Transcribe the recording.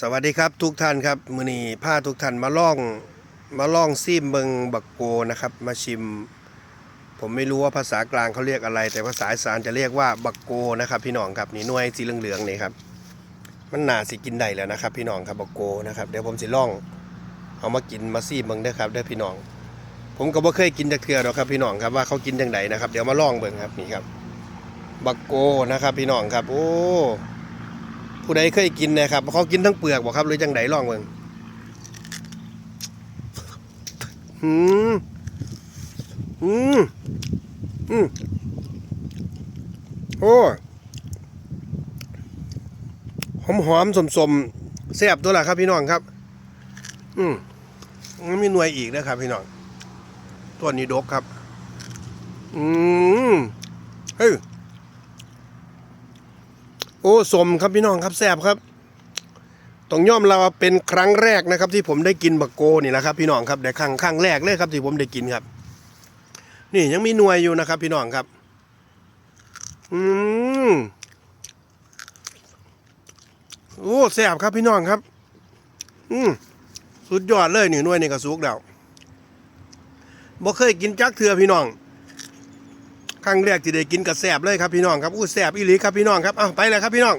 สวัสดีครับทุกท่านครับมือนี้าทุกท่านมาล่องมาล่องซีมเบิงบักโกนะครับ มาชิม ผมไม่รู้ว่าภาษากลางเขาเรียกอะไร แต่ภาษาอีสานจะเรียกว่าบักโกนะครับ พี่น้องครับนี่หน่วยสีเหลืองๆนี่ครับ มันหนาสิกินได้แล้วนะครับ พี่น้องครับบักโกนะครับเดี๋ยวผมสิล่อง เอามากินมาซีมเบิงเด้อครับเด้อพี่น้อง ผมก็บ่เคยกินจากเทื่อหรอกครับพี่น้องครับว่าเขากินจังไดนะครับ เดี๋ยวมาล่องเบิงครับนี่ครับ บักโกนะครับ พี่น้องครับ โอ้ ผู้ใดเคยกินนะครับเขากินทั้งเปลือกบ่ครับหรือจังไดลองเบิ่งอืมอืมอืมโอ้หอมหอมสมสมแซ่บตัวละครับพี่น้องครับ อืมมันมีหน่วยอีกนะครับ พี่น้อง ตัวนี้ดกครับ อืมเฮ้ย โอ้สมครับพี่น้องครับแซ่บครับต้องย่อมเราเป็นครั้งแรกนะครับ ที่ผมได้กินบักโกนี่แหละครับพี่น้องครับแต่ครั้งครั้งแรกเลยครับ ที่ผมได้กินครับ นี่ยังมีหน่วยอยู่นะครับ พี่น้องครับ อืมโอ้แซ่บครับพี่น้องครับ อืมสุดยอดเลยนี่หน่วยนี่ก็สุกแล้วบ่เคยกินจักเถื่อพี่น้อง ครั้งแรกที่ได้กินกระแสบเลยครับพี่น้องครับอู้แสบอีหลีครับพี่น้องครับเอาไปเลยครับพี่น้อง